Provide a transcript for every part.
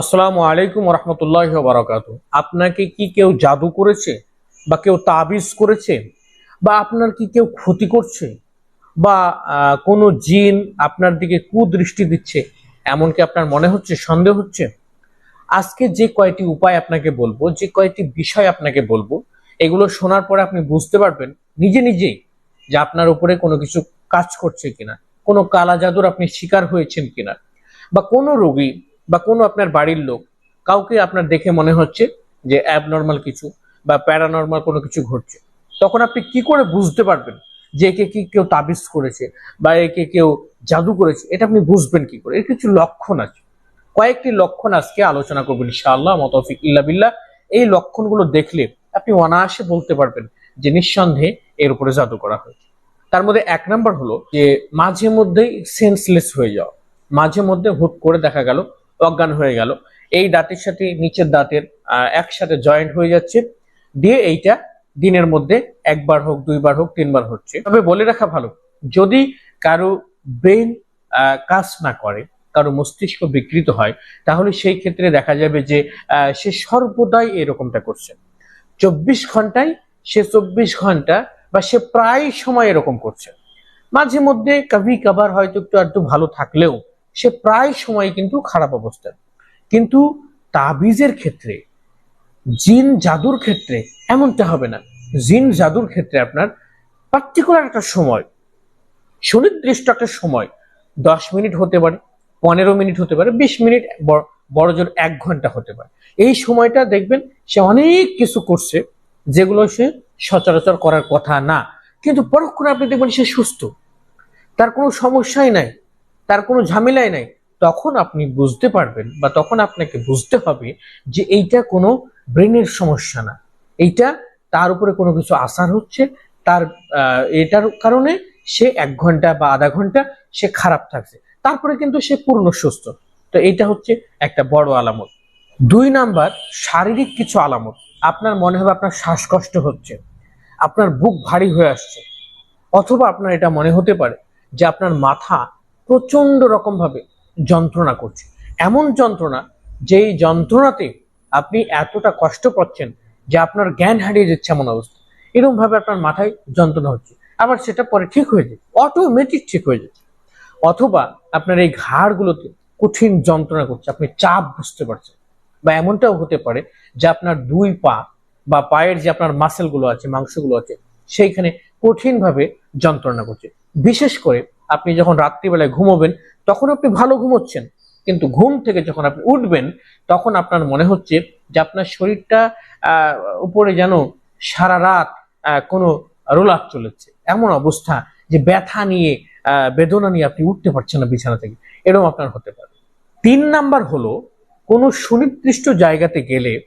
আসসালামু আলাইকুম রহমতুল্লাহ বারাকাত আপনাকে কি কেউ জাদু করেছে? বা কেউ তাবিজ করেছে? বা আপনার কি কেউ ক্ষতি করছে? বা কোনো জিন আপনার দিকে কুদৃষ্টি দিচ্ছে? এমনকি আপনার মনে হচ্ছে, সন্দেহ হচ্ছে? আজকে যে কয়টি উপায় আপনাকে বলব, যে কয়টি বিষয় আপনাকে বলব, এগুলো শোনার পরে আপনি বুঝতে পারবেন নিজে নিজেই যে আপনার উপরে কোনো কিছু কাজ করছে কিনা, কোনো কালা জাদুর আপনি শিকার হয়েছেন কিনা, বা কোনো রোগী বা কোনো আপনার বাড়ির লোক, কাউকে আপনার দেখে মনে হচ্ছে যে অ্যাবনর্মাল কিছু বা প্যারানর্মাল কোনো কিছু ঘটছে। তখন আপনি কি করে বুঝতে পারবেন যে একে কি কেউ তাবিজ করেছে বা একে কেউ জাদু করেছে? এটা আপনি বুঝবেন কি করে? এর কিছু লক্ষণ আছে। কয়েকটি লক্ষণ আজকে আলোচনা করবেন ইনশাআল্লাহ মতফিক ইল্লা বিল্লাহ। এই লক্ষণগুলো দেখলে আপনি অনায়াসে বলতে পারবেন যে নিঃসন্দেহে এর উপরে জাদু করা হয়েছে। তার মধ্যে এক নাম্বার হলো যে মাঝে মধ্যেই সেন্সলেস হয়ে যাওয়া। মাঝে মধ্যে হুট করে দেখা গেল অজ্ঞান হয়ে গেল। এই দাঁতের সাথে, নিচের দাঁতের একসাথে জয়েন্ট হয়ে যাচ্ছে। দিয়ে এইটা দিনের মধ্যে একবার হোক, দুইবার হোক, তিনবার হচ্ছে। তবে বলে রাখা ভালো, যদি কারও ব্রেন কাজ না করে, কারও মস্তিষ্ক বিকৃত হয়, তাহলে সেই ক্ষেত্রে দেখা যাবে যে সে সর্বদাই এরকমটা করছে। চব্বিশ ঘন্টায় সে চব্বিশ ঘণ্টা বা সে প্রায় সময় এরকম করছে। মাঝে মধ্যে কবি কাবার হয়তো একটু আধটু ভালো থাকলেও সে প্রায় সময় কিন্তু খারাপ অবস্থা। কিন্তু তাবিজের ক্ষেত্রে, জিন জাদুর ক্ষেত্রে এমনটা হবে না। জিন জাদুর ক্ষেত্রে আপনার পার্টিকুলার একটা সময়, সুনির্দিষ্ট একটা সময়, দশ মিনিট হতে পারে, পনেরো মিনিট হতে পারে, বিশ মিনিট বড়- জোর এক ঘণ্টা হতে পারে। এই সময়টা দেখবেন সে অনেক কিছু করছে যেগুলো সে সচরাচর করার কথা না। কিন্তু পরক্ষণে আপনি দেখবেন সে সুস্থ। তার কোনো সমস্যাই নাই। তার কোনো ঝামেলাই নাই। তখন আপনি বুঝতে পারবেন বা তখন আপনাকে বুঝতে হবে যে এইটা কোনো ব্রেনের সমস্যা না। এইটা তার উপরে কোনো কিছু আসার হচ্ছে, তার এটার কারণে সে এক ঘণ্টা বা আধা ঘণ্টা সে খারাপ থাকছে। তারপরে কিন্তু সে পূর্ণ সুস্থ। তো এটা হচ্ছে একটা বড় আলামত। দুই নাম্বার, শারীরিক কিছু আলামত। আপনার মনে হবে আপনার শ্বাসকষ্ট হচ্ছে, আপনার বুক ভারী হয়ে আসছে, অথবা আপনার এটা মনে হতে পারে যে আপনার মাথা প্রচণ্ড রকম ভাবে যন্ত্রণা করছে। এমন যন্ত্রণা যেই যন্ত্রণাতে আপনি এতটা কষ্ট পাচ্ছেন যে আপনার জ্ঞান হারিয়ে যাচ্ছে এমন অবস্থা। এরকম ভাবে আপনার মাথায় যন্ত্রণা হচ্ছে। আবার সেটা পরে ঠিক হয়ে যায় অটোমেটিক ঠিক হয়ে যাচ্ছে অথবা আপনার এই ঘাড়গুলোতে কঠিন যন্ত্রণা করছে, আপনি চাপ বুঝতে পারছেন। বা এমনটাও হতে পারে যে আপনার দুই পা বা পায়ের যে আপনার মাসেলগুলো আছে, মাংসগুলো আছে, সেইখানে কঠিনভাবে যন্ত্রণা করছে। বিশেষ করে আপনি যখন রাত্রিবেলায় ঘুমোবেন, তখন আপনি ভালো ঘুমোচ্ছেন। কিন্তু ঘুম থেকে যখন আপনি উঠবেন, তখন আপনার মনে হচ্ছে যে আপনার শরীরটা উপরে যেন সারা রাত কোনো রোলার চলেছে। এমন অবস্থা যে ব্যথা নিয়ে বেদনা নিয়ে আপনি উঠতে পারছেন না বিছানা থেকে। এরকম আপনার হতে পারে। তিন নাম্বার হলো, কোনো সুনির্দিষ্ট জায়গাতে গেলে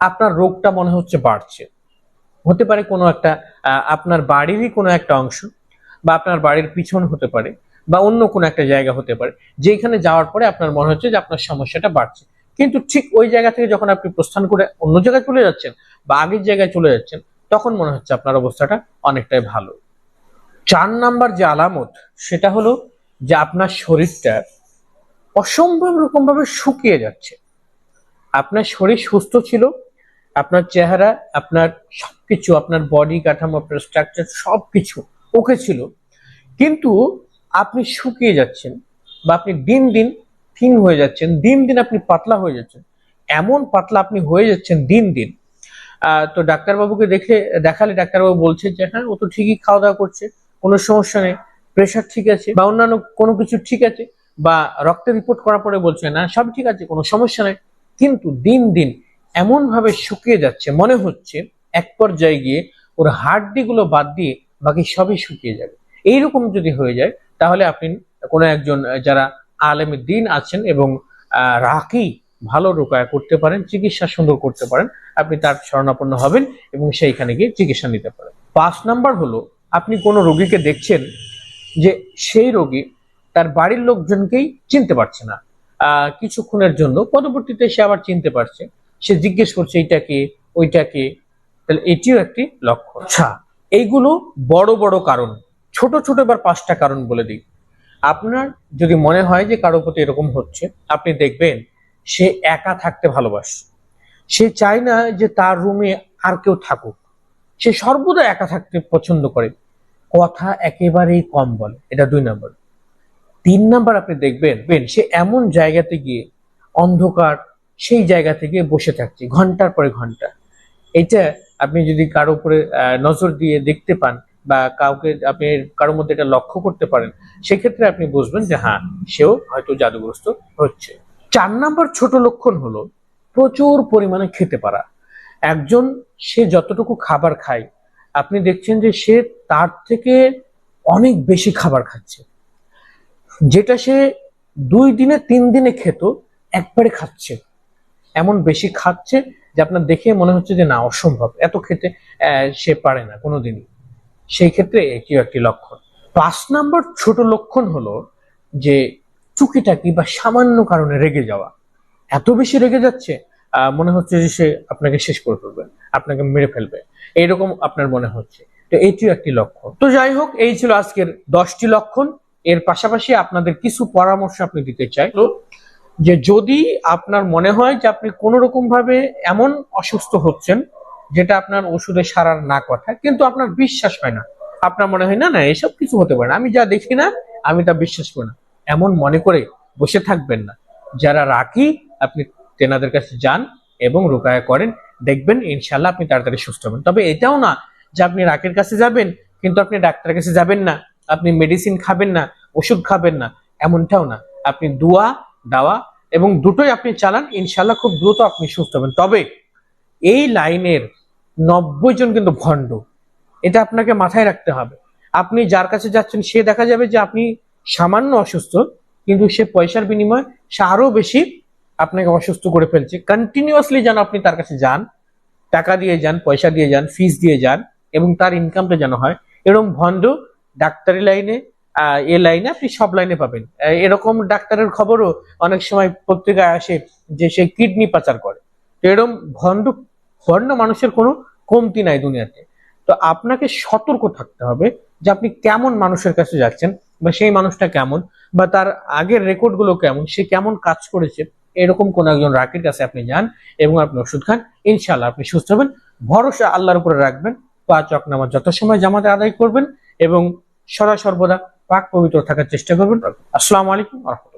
আপনার রোগটা মনে হচ্ছে বাড়ছে। হতে পারে কোনো একটা আপনার বাড়িরই কোনো একটা অংশ বা আপনার বাড়ির পিছন হতে পারে বা অন্য কোনো একটা জায়গা হতে পারে, যেখানে যাওয়ার পরে আপনার মনে হচ্ছে যে আপনার সমস্যাটা বাড়ছে। কিন্তু ঠিক ওই জায়গা থেকে যখন আপনি প্রস্থান করে অন্য জায়গায় চলে যাচ্ছেন বা আগের জায়গায় চলে যাচ্ছেন, তখন মনে হচ্ছে আপনার অবস্থাটা অনেকটাই ভালো। চার নাম্বার যে আলামত, সেটা হলো যে আপনার শরীরটা অসম্ভব রকম ভাবে শুকিয়ে যাচ্ছে। আপনার শরীর সুস্থ ছিল, আপনার চেহারা, আপনার সবকিছু, আপনার বডি কাঠামো, আপনার স্ট্রাকচার সবকিছু ওকে ছিল। কিন্তু আপনি শুকিয়ে যাচ্ছেন বা আপনি দিন দিন থিন হয়ে যাচ্ছেন, দিন দিন আপনি পাতলা হয়ে যাচ্ছেন। এমন পাতলা আপনি হয়ে যাচ্ছেন দিন দিন। তো ডাক্তারবাবুকে দেখে দেখালে ডাক্তারবাবু বলছে যে হ্যাঁ ও তো ঠিকই খাওয়া দাওয়া করছে, কোনো সমস্যা নেই প্রেশার ঠিক আছে বা অন্যান্য কোনো কিছু ঠিক আছে বা রক্তের রিপোর্ট করার পরে বলছে, না সব ঠিক আছে, কোনো সমস্যা নেই। কিন্তু দিন দিন এমন ভাবে শুকিয়ে যাচ্ছে, মনে হচ্ছে এক পর্যায়ে গিয়ে ওর হাড্ডি গুলো বাদ দিয়ে বাকি সবই শুকিয়ে যাবে। এইরকম যদি হয়ে যায়, তাহলে আপনি কোনো একজন যারা আলেমের দিন আছেন এবং রাকি ভালো রোকায়া করতে পারেন, চিকিৎসা সুন্দর করতে পারেন, আপনি তার শরণাপন্ন হবেন এবং সেইখানে গিয়ে চিকিৎসা নিতে পারেন। পাঁচ নাম্বার হলো, আপনি কোনো রোগীকে দেখছেন যে সেই রোগী তার বাড়ির লোকজনকেই চিনতে পারছে না। কিছুক্ষণের জন্য পরবর্তীতে সে আবার চিনতে পারছে। সে জিজ্ঞেস করছে এইটাকে ওইটাকে তাহলে এটিও একটি লক্ষণ। আচ্ছা এইগুলো বড় বড় কারণ, ছোট ছোট এবার পাঁচটা কারণ বলে দিই। আপনার যদি মনে হয় যে কারও প্রতি এরকম হচ্ছে, আপনি দেখবেন সে একা থাকতে ভালোবাসে। সে চায় না যে তার রুমে আর কেউ থাকুক। সে সর্বদা একা থাকতে পছন্দ করে। কথা একেবারেই কম বলে, এটা দুই নম্বর। তিন নাম্বার আপনি দেখবেন, বেন, সে এমন জায়গাতে গিয়ে অন্ধকার, সেই জায়গা থেকে বসে থাকছে, ঘণ্টার পরে ঘণ্টা। এটা আপনি যদি কারও উপরে নজর দিয়ে দেখতে পান বা কাউকে আপনি কারোর মধ্যে এটা লক্ষ্য করতে পারেন, সেক্ষেত্রে আপনি বুঝবেন যে হ্যাঁ সেও হয়তো জাদুগ্রস্ত হচ্ছে। চার নাম্বার ছোট লক্ষণ হলো প্রচুর পরিমাণে খেতে পারা। একজন, সে যতটুকু খাবার খায়, আপনি দেখছেন যে সে তার থেকে অনেক বেশি খাবার খাচ্ছে। যেটা সে দুই দিনে, তিন দিনে খেত, একবারে খাচ্ছে। এমন বেশি খাচ্ছে যে আপনার দেখে মনে হচ্ছে যে না, অসম্ভব। এত খেতে সে পারে না কোনোদিনই। সেই ক্ষেত্রে এটিও একটি লক্ষণ। পাঁচ নাম্বার ছোট লক্ষণ হলো যে চুকিটাকি বা সামান্য কারণে রেগে যাওয়া। এত বেশি রেগে যাচ্ছে মনে হচ্ছে যে সে আপনাকে শেষ করে ফেলবে, আপনাকে মেরে ফেলবে। এইরকম আপনার মনে হচ্ছে। তো এটিও একটি লক্ষণ। তো যাই হোক, এই ছিল আজকের দশটি লক্ষণ। এর পাশাপাশি আপনাদের কিছু পরামর্শ আপনি দিতে চাই। যে যদি আপনার মনে হয় যে আপনি কোনো রকম ভাবে এমন অসুস্থ হচ্ছেন, যেটা আপনার ওষুধে সারার না কথা, কিন্তু আপনার বিশ্বাস হয় না। আপনার মনে হয়, না না, এসব কিছু হতে পারে আমি যা দেখি না, আমি তা বিশ্বাস করি না। এমন মনে করে বসে থাকবেন না। যারা রাখি আপনি তেনাদের কাছে যান এবং রোকায়া করেন। দেখবেন ইনশাল্লাহ আপনি তাড়াতাড়ি সুস্থ হবেন। তবে এটাও না যে আপনি রাকের কাছে যাবেন, কিন্তু আপনি ডাক্তারের কাছে যাবেন না, আপনি মেডিসিন খাবেন না, ওষুধ খাবেন না, এমনটাও না। আপনি দোয়া দাওয়া এবং দুটোই আপনি চালান ইনশাল্লাহ খুব দ্রুত আপনি সুস্থ হবেন। তবে এই লাইনের নব্বই জন কিন্তু ভণ্ড। এটা আপনাকে মাথায় রাখতে হবে। আপনি যার কাছে যাচ্ছেন, সে দেখা যাবে যে আপনি সামান্য অসুস্থ, কিন্তু সে পয়সার বিনিময়ে সে আরও বেশি আপনাকে অসুস্থ করে ফেলছে। কন্টিনিউয়াসলি যেন আপনি তার কাছে যান, টাকা দিয়ে যান, পয়সা দিয়ে যান ফিস দিয়ে যান, এবং তার ইনকামটা যেন হয়। এরকম ভণ্ড ডাক্তারি লাইনে এ লাইনে আপনি সব লাইনে পাবেন। এরকম ডাক্তারের খবরও অনেক সময় পত্রিকায় আসে যে সে কিডনি পাচার করে। তো এরকম ভণ্ড ভণ্ড মানুষের কোনো কমতি নাই দুনিয়াতে। তো আপনাকে সতর্ক থাকতে হবে যে আপনি কেমন মানুষের কাছে যাচ্ছেন বা সেই মানুষটা কেমন বা তার আগের রেকর্ডগুলো কেমন, সে কেমন কাজ করেছে। এরকম কোন একজন রাকির কাছে আপনি যান এবং আপনি ওষুধ খান ইনশাল্লাহ আপনি সুস্থ হবেন। ভরসা আল্লাহর উপরে রাখবেন। পাঁচ অক নামাজ যত সময় জামাতে আদায় করবেন এবং সদা সর্বদা পাক পবিত্র থাকার চেষ্টা করবেন। আসসালামু আলাইকুম রহমতুল্লাহ।